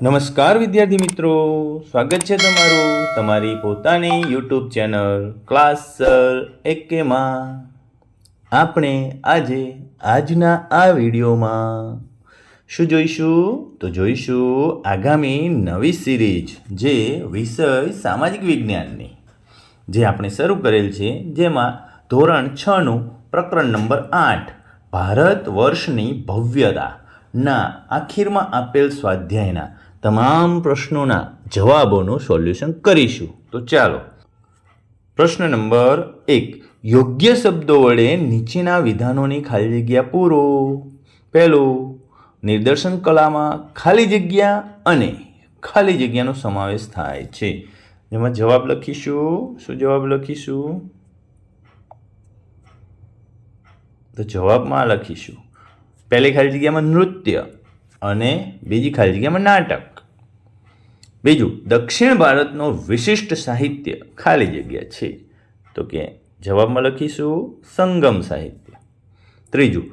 નમસ્કાર વિદ્યાર્થી મિત્રો. સ્વાગત છે તમારું તમારી પોતાની યુટ્યુબ ચેનલ ક્લાસ સર એકેમાં. આપણે આજે આજના આ વિડીયોમાં શું જોઈશું? તો જોઈશું આગામી નવી સિરીઝ જે વિષય સામાજિક વિજ્ઞાનની, જે આપણે શરૂ કરેલ છે, જેમાં ધોરણ છનું પ્રકરણ નંબર આઠ, ભારત વર્ષની ભવ્યતા ના આખીરમાં આપેલ સ્વાધ્યાયના તમામ પ્રશ્નોના જવાબોનું સોલ્યુશન કરીશું. તો ચાલો. પ્રશ્ન નંબર એક. યોગ્ય શબ્દો વડે નીચેના વિધાનોની ખાલી જગ્યા પૂરો. પહેલું, નિદર્શન કલામાં ખાલી જગ્યા અને ખાલી જગ્યાનો સમાવેશ થાય છે. જેમાં જવાબ લખીશું. શું જવાબ લખીશું? તો જવાબમાં લખીશું. પહેલી ખાલી જગ્યામાં નૃત્ય. અને બીજી ખાલી જગ્યામાં નાટક. બીજું, દક્ષિણ ભારતનો વિશિષ્ટ સાહિત્ય ખાલી જગ્યા છે. તો કે જવાબમાં લખીશું, સંગમ સાહિત્ય. ત્રીજું,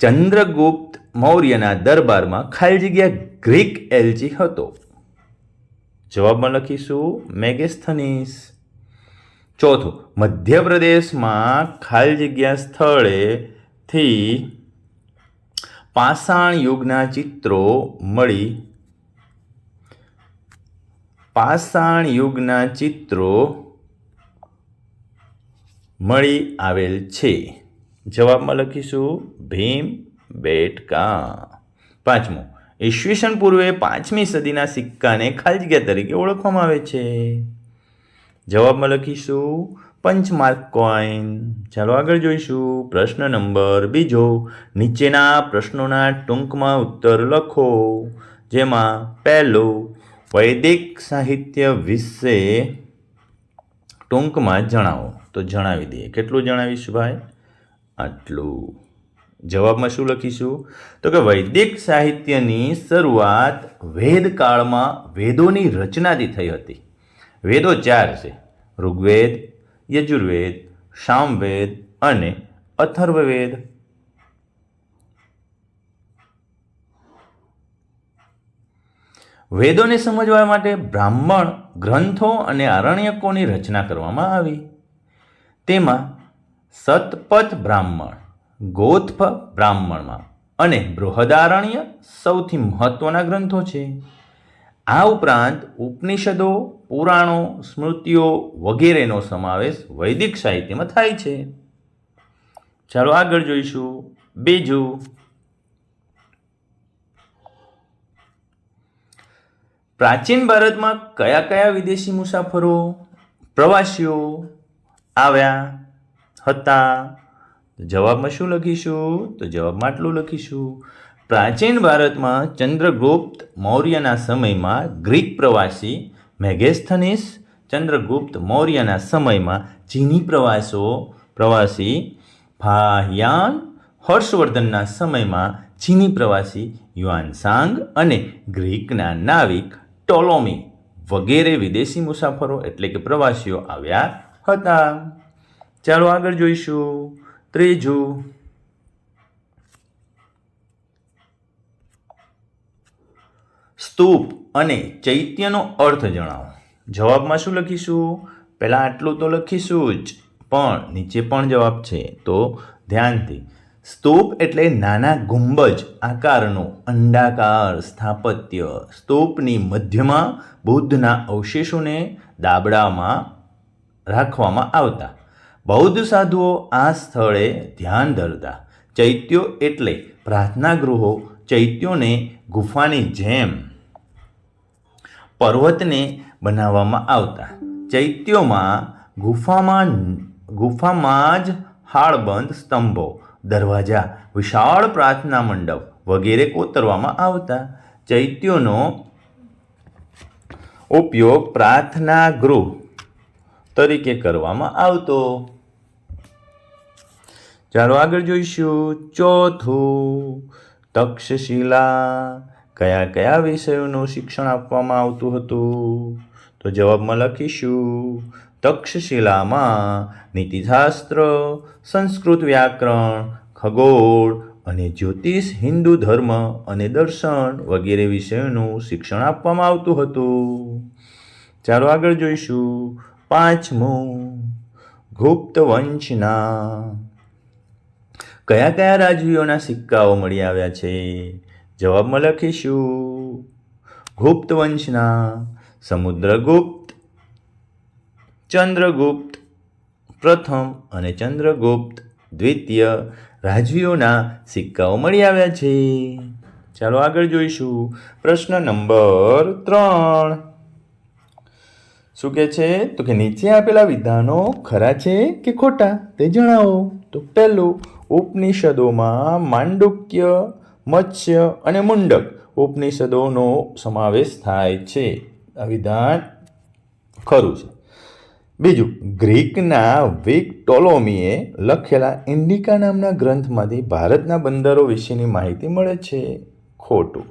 ચંદ્રગુપ્ત મૌર્યના દરબારમાં ખાલી જગ્યા ગ્રીક એલજી હતો. જવાબમાં લખીશું, મેગેસ્થનીસ. ચોથું, મધ્યપ્રદેશમાં ખાલી જગ્યા સ્થળેથી પાષાણ યુગના ચિત્રો મળી. પાષાણ યુગના ચિત્રો મળી આવેલ છે. જવાબમાં લખીશું, ભીમ બેટકા. પાંચમું, ઈસવીસન પૂર્વે પાંચમી સદીના સિક્કાને ખાલી જગ્યા તરીકે ઓળખવામાં આવે છે. જવાબમાં લખીશું પંચમાર્ક કોઈન. ચાલો આગળ જોઈશું. પ્રશ્ન નંબર બીજો. નીચેના પ્રશ્નોના ટૂંકમાં ઉત્તર લખો. જેમાં પહેલું, વૈદિક સાહિત્ય વિશે ટૂંકમાં જણાવો. તો જણાવી દઈએ. કેટલું જણાવીશું ભાઈ? આટલું. જવાબમાં શું લખીશું? તો કે વૈદિક સાહિત્યની શરૂઆત વેદકાળમાં વેદોની રચનાથી થઈ હતી. વેદો ચાર છે. ઋગ્વેદ યજુર્વેદ, સામવેદ અને અથર્વવેદ. વેદોને સમજવા માટે બ્રાહ્મણ ગ્રંથો અને આરણ્યકોની રચના કરવામાં આવી. તેમાં સતપથ બ્રાહ્મણ ગોથપ બ્રાહ્મણમાં અને બૃહદારણ્ય સૌથી મહત્વના ગ્રંથો છે. આ ઉપરાંત ઉપનિષદો, પુરાણો, સ્મૃતિઓ વગેરેનો સમાવેશ વૈદિક સાહિત્યમાં થાય છે. ચાલો આગળ જોઈશું. બીજું. પ્રાચીન ભારતમાં કયા કયા વિદેશી મુસાફરો, પ્રવાસીઓ આવ્યા હતા? જવાબમાં શું લખીશું? તો જવાબમાં આટલું લખીશું. પ્રાચીન ભારતમાં ચંદ્રગુપ્ત મૌર્યના સમયમાં ગ્રીક પ્રવાસી મેગેસ્થનીસ ચંદ્રગુપ્ત મૌર્યના સમયમાં ચીની પ્રવાસો પ્રવાસી ફાહયાન હર્ષવર્ધનના સમયમાં ચીની પ્રવાસી યુઆનસાંગ અને ગ્રીકના નાવિક ટોલોમી વગેરે વિદેશી મુસાફરો એટલે કે પ્રવાસીઓ આવ્યા હતા. ચાલો આગળ જોઈશું. ત્રીજું સ્તૂપ અને ચૈત્યનો અર્થ જણાવો. જવાબમાં શું લખીશું? પહેલાં આટલું તો લખીશું જ, પણ નીચે પણ જવાબ છે, તો ધ્યાનથી. સ્તૂપ એટલે નાના ગુંબજ આકારનું અંડાકાર સ્થાપત્ય. સ્તૂપની મધ્યમાં બુદ્ધના અવશેષોને દાબડામાં રાખવામાં આવતા. બૌદ્ધ સાધુઓ આ સ્થળે ધ્યાન ધરતા. ચૈત્યો એટલે પ્રાર્થના ગૃહો ચૈત્યોને ગુફાની જેમ. પર્વતને બનાવવામાં આવતા. ચૈત્યોમાં ગુફામાં ગુફામાં જ હાળબંધ સ્તંભો, દરવાજા, વિશાળ પ્રાર્થના મંડપ વગેરે કોતરવામાં આવતા. ચૈત્યોનો ઉપયોગ પ્રાર્થના ગૃહ તરીકે કરવામાં આવતો. ચાલો આગળ જોઈશું. ચોથું તક્ષશિલા કયા કયા વિષયોનું શિક્ષણ આપવામાં આવતું હતું? તો જવાબમાં લખીશું. તક્ષશિલામાં નીતિશાસ્ત્ર, સંસ્કૃત વ્યાકરણ, ખગોળ અને જ્યોતિષ, હિન્દુ ધર્મ અને દર્શન વગેરે વિષયોનું શિક્ષણ આપવામાં આવતું હતું. ચાલો આગળ જોઈશું. પાંચમું, ગુપ્ત વંશના. કયા કયા રાજવીઓના સિક્કાઓ મળી આવ્યા છે? જવાબમાં લખીશું. ગુપ્ત વંશના સમુદ્રગુપ્ત, ચંદ્રગુપ્ત, પ્રથમ અને ચંદ્રગુપ્ત, દ્વિતીય રાજવીઓના સિક્કાઓ મળી આવ્યા છે. ચાલો આગળ જોઈશું. પ્રશ્ન નંબર ત્રણ. શું કે છે? તો કે નીચે આપેલા વિધાનો ખરા છે કે ખોટા તે જણાવો. તો પહેલું ઉપનિષદોમાં માંડુક્ય મત્સ્ય અને મુંડક ઉપનિષદોનો સમાવેશ થાય છે. આ વિધાન ખરું છે. બીજું, ગ્રીકના વિક્ટોલોમીએ લખેલા ઇન્ડિકા નામના ગ્રંથમાંથી ભારતના બંદરો વિશેની માહિતી મળે છે. ખોટું.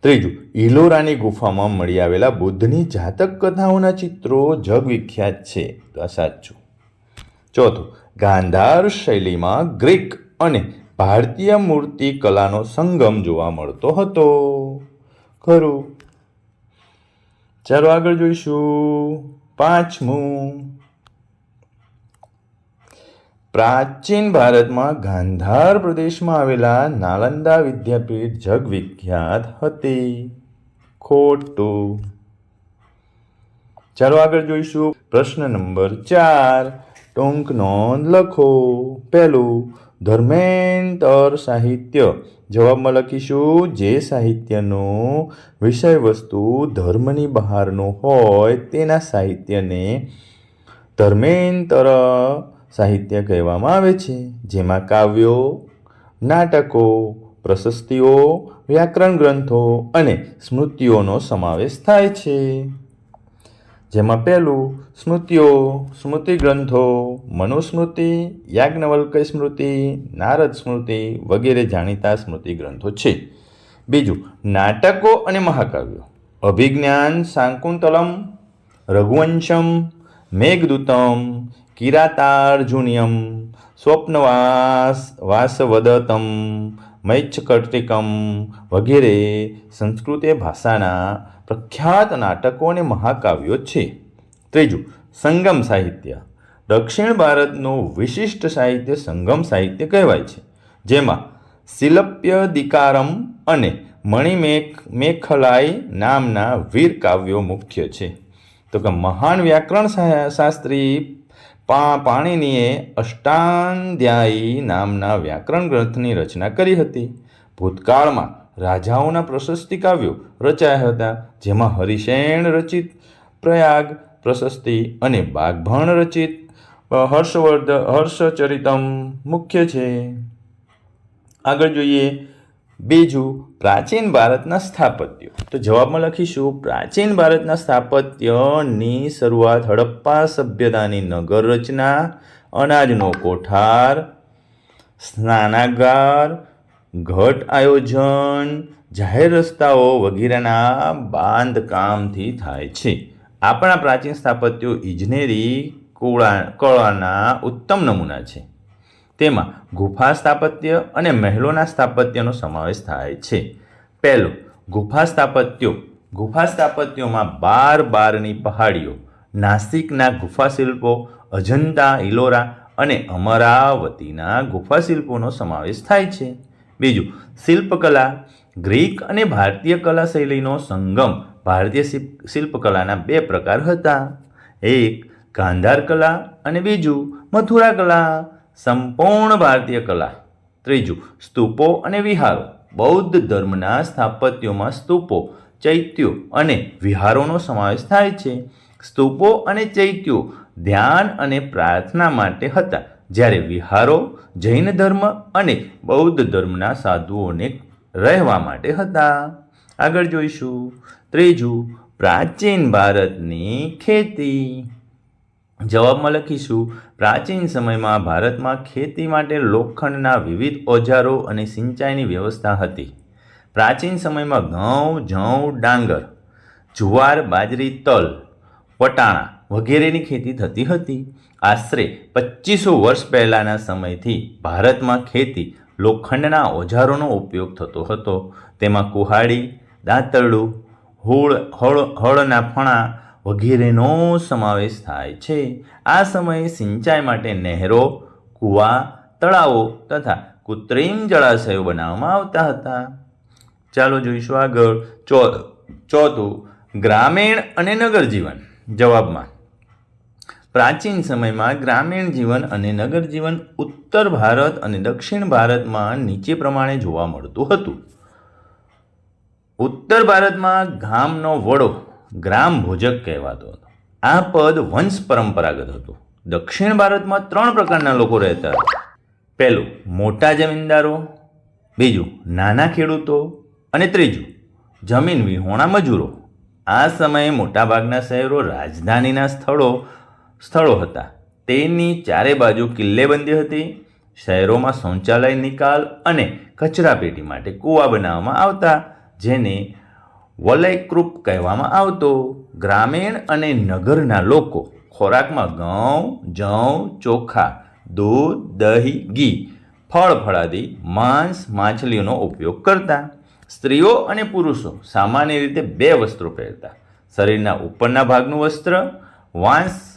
ત્રીજું ઇલોરાની ગુફામાં મળી આવેલા બુદ્ધની જાતક કથાઓના ચિત્રો જગવિખ્યાત છે. તો આ સાચું. ચોથું, ગાંધાર શૈલીમાં ગ્રીક અને ભારતીય મૂર્તિ કલાનો સંગમ જોવા મળતો હતો. ખરું. ચાલો આગળ જોઈશું. પાંચમું. પ્રાચીન ભારતમાં ગાંધાર પ્રદેશમાં આવેલા નાલંદા વિદ્યાપીઠ જગવિખ્યાત હતી. ખોટું. ચાલો આગળ જોઈશું. પ્રશ્ન નંબર ચાર. ટૂંક નોંધ લખો. પહેલું ધર્મેન્તર સાહિત્ય. જવાબમાં લખીશું, જે સાહિત્યનું વિષય વસ્તુ ધર્મની બહારનું હોય તેના સાહિત્યને ધર્મેન્તર સાહિત્ય કહેવામાં આવે છે. જેમાં કાવ્યો, નાટકો, પ્રશસ્તિઓ, વ્યાકરણ ગ્રંથો અને સ્મૃતિઓનો સમાવેશ થાય છે. જેમાં પહેલું સ્મૃતિઓ, સ્મૃતિ ગ્રંથો, મનુસ્મૃતિ, યાજ્ઞવલ્કય સ્મૃતિ, નારદ સ્મૃતિ વગેરે જાણીતા સ્મૃતિ ગ્રંથો છે. બીજું, નાટકો અને મહાકાવ્યો. અભિજ્ઞાન શાંકુંતલમ, રઘુવંશમ, મેઘદૂતમ, કિરાતાર્જુનિયમ, સ્વપ્નવાસ, વાસવદતમ, મૈચ્છકર્તિકમ વગેરે સંસ્કૃત ભાષાના પ્રખ્યાત નાટકો અને મહાકાવ્યો છે. ત્રીજું, સંગમ સાહિત્ય. દક્ષિણ ભારતનું વિશિષ્ટ સાહિત્ય સંગમ સાહિત્ય કહેવાય છે, જેમાં શિલપ્ય દિકારમ અને મણિમેખ મેખલાઈ નામના વીર કાવ્યો મુખ્ય છે. તો કે મહાન વ્યાકરણ શાસ્ત્રી પા, પાણીનીએ અષ્ટાંધ્યાયી નામના વ્યાકરણ ગ્રંથની રચના કરી હતી. ભૂતકાળમાં રાજાઓના પ્રશસ્તિ કાવ્યો રચાયા હતા, જેમાં હરિશેણ રચિત, પ્રયાગ પ્રશસ્તિ અને બાગભણ રચિત હર્ષવર્ધ, હર્ષચરિતમ મુખ્ય છે. આગળ જોઈએ બીજું પ્રાચીન ભારતના સ્થાપત્ય. તો જવાબમાં લખીશું, પ્રાચીન ભારતના સ્થાપત્યની શરૂઆત હડપ્પા સભ્યતાની નગર રચના, અનાજનો કોઠાર, સ્નાનાગાર ઘટ આયોજન, જાહેર રસ્તાઓ વગેરેના બાંધકામથી થાય છે. આપણા પ્રાચીન સ્થાપત્યો ઇજનેરી કુળા, કળાના ઉત્તમ નમૂના છે. તેમાં ગુફા સ્થાપત્ય અને મહેલોના સ્થાપત્યનો સમાવેશ થાય છે. પહેલું, ગુફા સ્થાપત્યો. ગુફા સ્થાપત્યોમાં બાર બારની પહાડીઓ, નાસિકના ગુફા શિલ્પો, અજંતા, ઇલોરા અને અમરાવતીના ગુફા શિલ્પોનો સમાવેશ થાય છે. બીજું, શિલ્પકલા, ગ્રીક અને ભારતીય કલા શૈલીનો સંગમ ભારતીય શિલ્પ- શિલ્પકલાના બે પ્રકાર હતા. એક, ગાંધાર કલા અને બીજું, મથુરા કલા, સંપૂર્ણ ભારતીય કલા. ત્રીજું, સ્તૂપો અને વિહારો. બૌદ્ધ ધર્મના સ્થાપત્યોમાં સ્તૂપો, ચૈત્યો અને વિહારોનો સમાવેશ થાય છે. સ્તૂપો અને ચૈત્યો ધ્યાન અને પ્રાર્થના માટે હતા. જ્યારે વિહારો, જૈન ધર્મ અને બૌદ્ધ ધર્મના સાધુઓને રહેવા માટે હતા. આગળ જોઈશું. ત્રીજું, પ્રાચીન ભારતની ખેતી. જવાબમાં લખીશું, પ્રાચીન સમયમાં ભારતમાં ખેતી માટે લોખંડના વિવિધ ઓજારો અને સિંચાઈની વ્યવસ્થા હતી. પ્રાચીન સમયમાં ઘઉં જવ ડાંગર, જુવાર, બાજરી, તલ, વટાણા વગેરેની ખેતી થતી હતી. આશરે પચીસો વર્ષ પહેલાંના સમયથી ભારતમાં ખેતી લોખંડના ઓજારોનો ઉપયોગ થતો હતો. તેમાં કુહાડી, દાંતરડું, હોળ, હળ, હળના ફણા વગેરેનો સમાવેશ થાય છે. આ સમયે સિંચાઈ માટે નહેરો, કૂવા, તળાવો તથા કૃત્રિમ જળાશયો બનાવવામાં આવતા હતા. ચાલો જોઈશું આગળ. ચો, ચોથું, ગ્રામીણ અને નગર જીવન જવાબમાં પ્રાચીન સમયમાં ગ્રામીણ જીવન અને નગર જીવન ઉત્તર ભારત અને દક્ષિણ ભારતમાં નીચે પ્રમાણે જોવા મળતું હતું. ઉત્તર ભારતમાં ગામનો વડો ગ્રામ ભોજક કહેવાતો હતો. આ પદ વંશ પરંપરાગત હતું. દક્ષિણ ભારતમાં ત્રણ પ્રકારના લોકો રહેતા હતા. પહેલું, મોટા જમીનદારો, બીજું, નાના ખેડૂતો અને ત્રીજું, જમીન વિહોણા મજૂરો. આ સમયે મોટાભાગના શહેરો રાજધાનીના સ્થળો સ્થળો હતા. તેની ચારે બાજુ કિલ્લેબંધી હતી, શહેરોમાં શૌચાલય નિકાલ અને કચરાપેટી માટે કૂવા બનાવવામાં આવતા, જેને વલયકૃપ કહેવામાં આવતો. ગ્રામીણ અને નગરના લોકો ખોરાકમાં ઘઉં જવ ચોખા, દૂધ, દહીં, ઘી, ફળ, ફળાદી, માંસ, માછલીઓનો ઉપયોગ કરતા. સ્ત્રીઓ અને પુરુષો સામાન્ય રીતે બે વસ્ત્રો પહેરતા. શરીરના ઉપરના ભાગનું વસ્ત્ર, વાંસ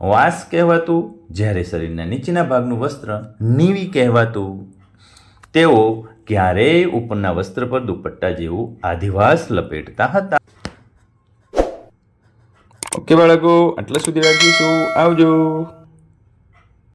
વાસ કહેવાતું, જ્યારે શરીરના નીચેના ભાગનું વસ્ત્ર નીવી કહેવાતું. તેઓ ક્યારેય ઉપરના વસ્ત્ર પર દુપટ્ટા જેવું આધિવાસ લપેટતા હતા. ઓકે બાળકો, આટલા સુધી રાખીશું. આવજો.